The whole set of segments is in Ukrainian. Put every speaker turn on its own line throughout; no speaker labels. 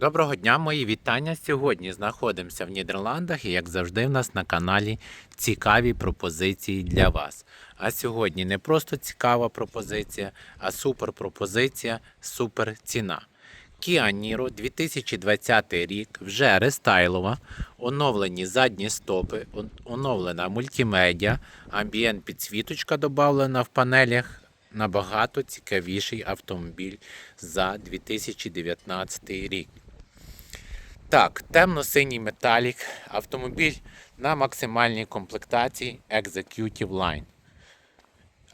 Доброго дня, мої вітання. Сьогодні знаходимося в Нідерландах і, як завжди, в нас на каналі цікаві пропозиції для вас. А сьогодні не просто цікава пропозиція, а супер пропозиція, супер ціна. Kia Niro 2020 рік, вже рестайлова, оновлені задні стопи, оновлена мультимедіа, амбієнт підсвіточка додавлена в панелях. Набагато цікавіший автомобіль за 2019 рік. Так, темно-синій металік, автомобіль на максимальній комплектації Executive Line.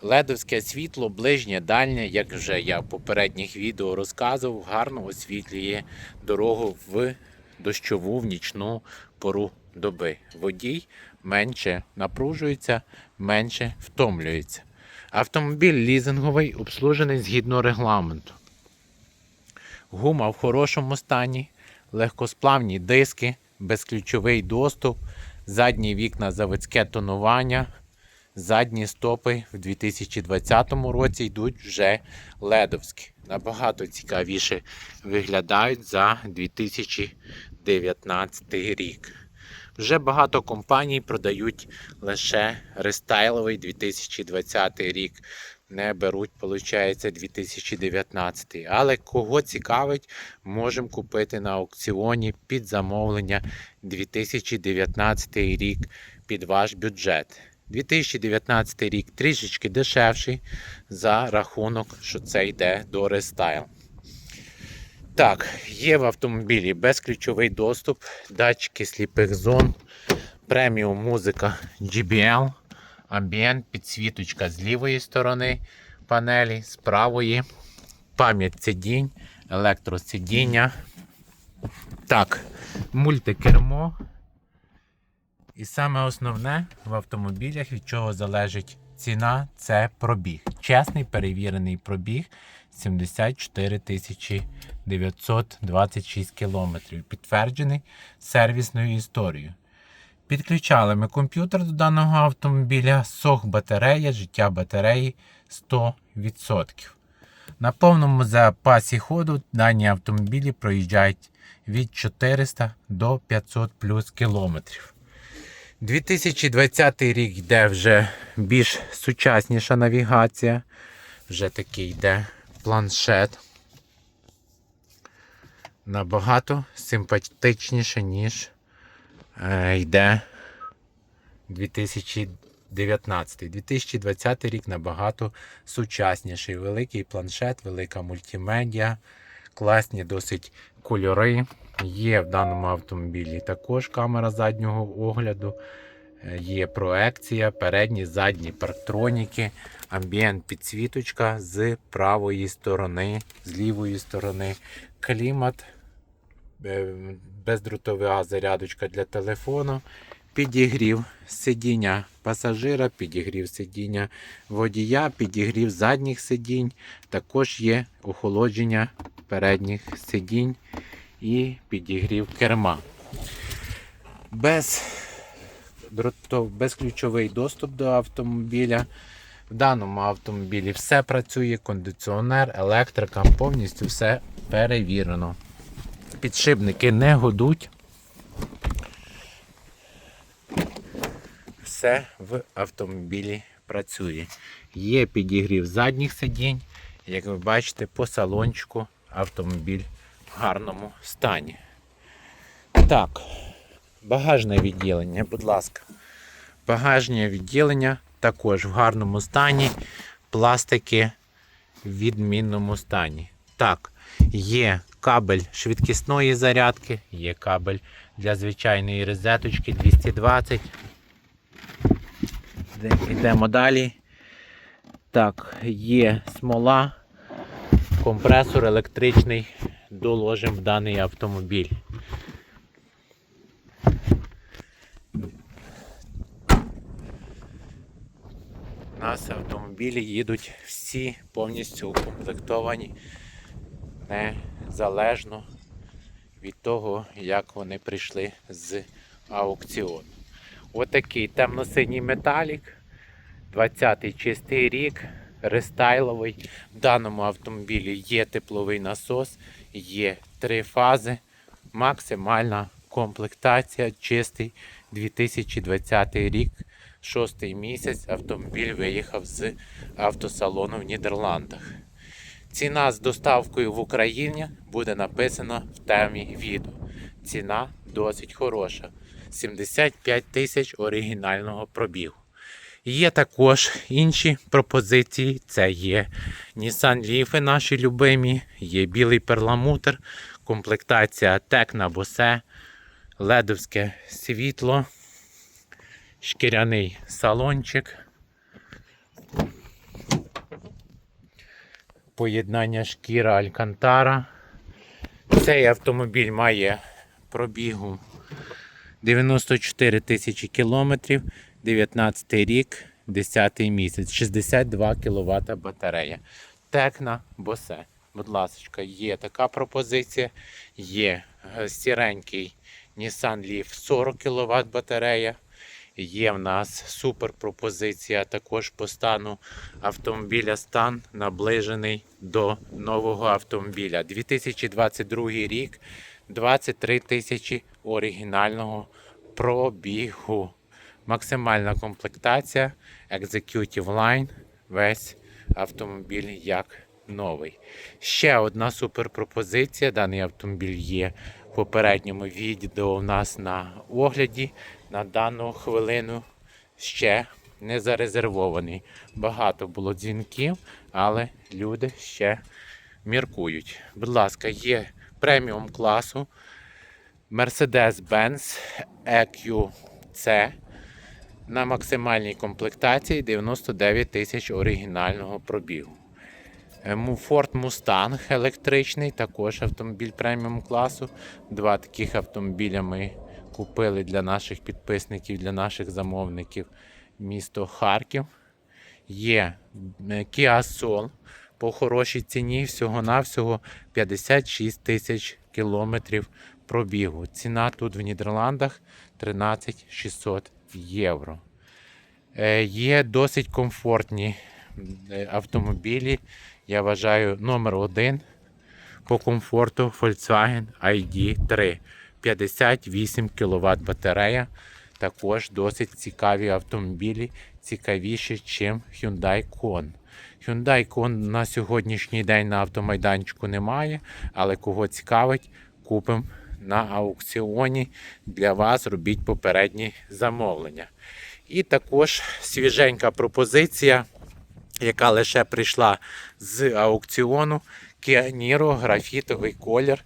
Ледовське світло, ближнє, дальнє, як вже я в попередніх відео розказував, гарно освітлює дорогу в дощову, в нічну пору доби. Водій менше напружується, менше втомлюється. Автомобіль лізинговий, обслужений згідно регламенту. Гума в хорошому стані, легкосплавні диски, безключовий доступ, задні вікна заводське тонування, задні стопи в 2020 році йдуть вже ледовські. Набагато цікавіше виглядають за 2019 рік. Вже багато компаній продають лише рестайловий 2020 рік. Не беруть, виходить, 2019. Але кого цікавить, можемо купити на аукціоні під замовлення 2019 рік під ваш бюджет. 2019 рік трішечки дешевший за рахунок, що це йде до рестайл. Так, є в автомобілі безключовий доступ, датчики сліпих зон, преміум музика GBL, амбієнт, підсвіточка з лівої сторони панелі, з правої, пам'ять сидінь, електросидіння. Так, мультикермо. І саме основне в автомобілях, від чого залежить ціна, це пробіг. Чесний перевірений пробіг 74 926 кілометрів, підтверджений сервісною історією. Підключали ми комп'ютер до даного автомобіля, сох батарея, життя батареї 100%. На повному запасі ходу дані автомобілі проїжджають від 400 до 500 плюс кілометрів. 2020 рік йде вже більш сучасніша навігація. Вже такий йде планшет. Набагато симпатичніше, ніж йде 2019. 2020 рік набагато сучасніший. Великий планшет, велика мультимедіа, класні досить кольори. Є в даному автомобілі також камера заднього огляду. Є проекція, передні, задні парктроніки, амбієнт підсвіточка з правої сторони, з лівої сторони, клімат, е, бездротова зарядочка для телефону, підігрів сидіння пасажира, підігрів сидіння водія, підігрів задніх сидінь. Також є охолодження передніх сидінь і підігрів керма. Без безключовий доступ до автомобіля. В даному автомобілі все працює, кондиціонер, електрика, повністю все перевірено. Підшипники не гудуть. Все в автомобілі працює. Є підігрів задніх сидінь. Як ви бачите, по салончику автомобіль в гарному стані. Так, багажне відділення, будь ласка. Багажне відділення також в гарному стані. Пластики в відмінному стані. Так, є кабель швидкісної зарядки, є кабель для звичайної розеточки 220. Йдемо далі. Так, є смола, компресор електричний доложимо в даний автомобіль. У нас автомобілі їдуть всі повністю укомплектовані незалежно від того, як вони прийшли з аукціону. Отакий темно-синій металік, 20-й чистий рік, рестайловий. В даному автомобілі є тепловий насос, є три фази, максимальна комплектація, чистий 2020 рік, шостий місяць. Автомобіль виїхав з автосалону в Нідерландах. Ціна з доставкою в Україні буде написана в темі відео. Ціна досить хороша. 75 тисяч оригінального пробігу. Є також інші пропозиції. Це є Nissan Leaf наші любимі, є білий перламутр, комплектація Tecna Bose, ледовське світло, шкіряний салончик. Поєднання шкіра Алькантара. Цей автомобіль має пробігу 94 тисячі кілометрів, 19 рік, 10 місяць, 62 кВт батарея. Текна Босе. Будь ласка, є така пропозиція. Є е, сіренький Nissan Leaf 40 кВт батарея. Є в нас супер пропозиція також по стану автомобіля. Стан наближений до нового автомобіля. 2022 рік, 23 тисячі оригінального пробігу. Максимальна комплектація, Executive Line, весь автомобіль як новий. Ще одна супер пропозиція. Даний автомобіль є попередньому відео у нас на огляді. На дану хвилину ще не зарезервований. Багато було дзвінків, але люди ще міркують. Будь ласка, є преміум класу Mercedes-Benz EQC на максимальній комплектації 99 тисяч оригінального пробігу. Е, Ford Mustang електричний, також автомобіль преміум класу. Два таких автомобіля ми купили для наших підписників, для наших замовників місто Харків. Є е, Kia Soul по хорошій ціні, всього-навсього 56 тисяч кілометрів пробігу. Ціна тут в Нідерландах 13 600 євро. Е, Є досить комфортні автомобілі. Я вважаю номер один по комфорту Volkswagen ID3. 58 кВт батарея. Також досить цікаві автомобілі, цікавіші, ніж Hyundai Kona. Hyundai Kona на сьогоднішній день на автомайданчику немає, але кого цікавить, купимо на аукціоні. Для вас робіть попередні замовлення. І також свіженька пропозиція, яка лише прийшла з аукціону. Niro, графітовий колір.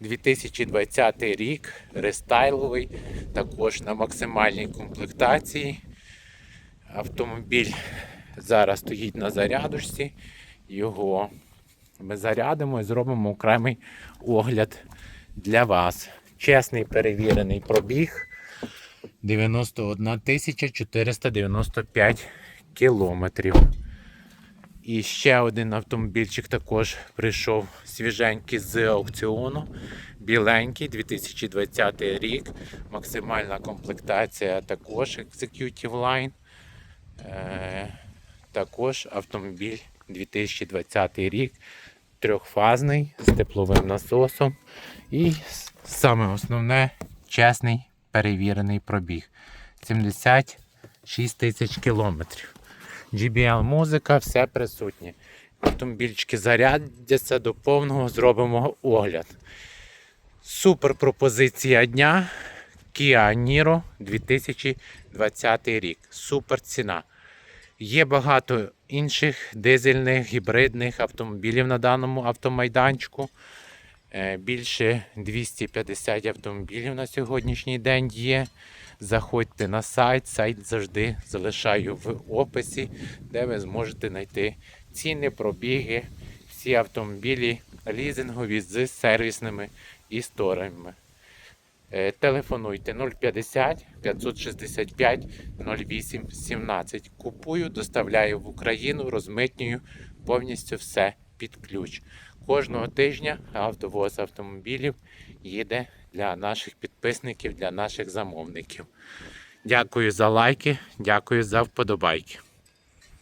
2020 рік, рестайловий, також на максимальній комплектації. Автомобіль зараз стоїть на зарядочці. Його ми зарядимо і зробимо окремий огляд для вас. Чесний перевірений пробіг 91 495 кілометрів. І ще один автомобільчик також прийшов свіженький з аукціону. Біленький, 2020 рік. Максимальна комплектація також Executive Line. Е, також автомобіль 2020 рік. Трьохфазний з тепловим насосом. І саме основне чесний перевірений пробіг. 76 тисяч кілометрів. GBL музика, все присутнє. Автомобільчики зарядяться до повного, зробимо огляд. Супер пропозиція дня. Kia Niro 2020 рік. Супер ціна. Є багато інших дизельних, гібридних автомобілів на даному автомайданчику. Е, Більше 250 автомобілів на сьогоднішній день є. Заходьте на сайт, сайт завжди залишаю в описі, де ви зможете знайти ціни, пробіги, всі автомобілі лізингові з сервісними історіями. Е, Телефонуйте 050 565 08 17. Купую, доставляю в Україну, розмитнюю повністю все під ключ. Кожного тижня автовоз автомобілів їде для наших підписників, для наших замовників. Дякую за лайки, дякую за вподобайки.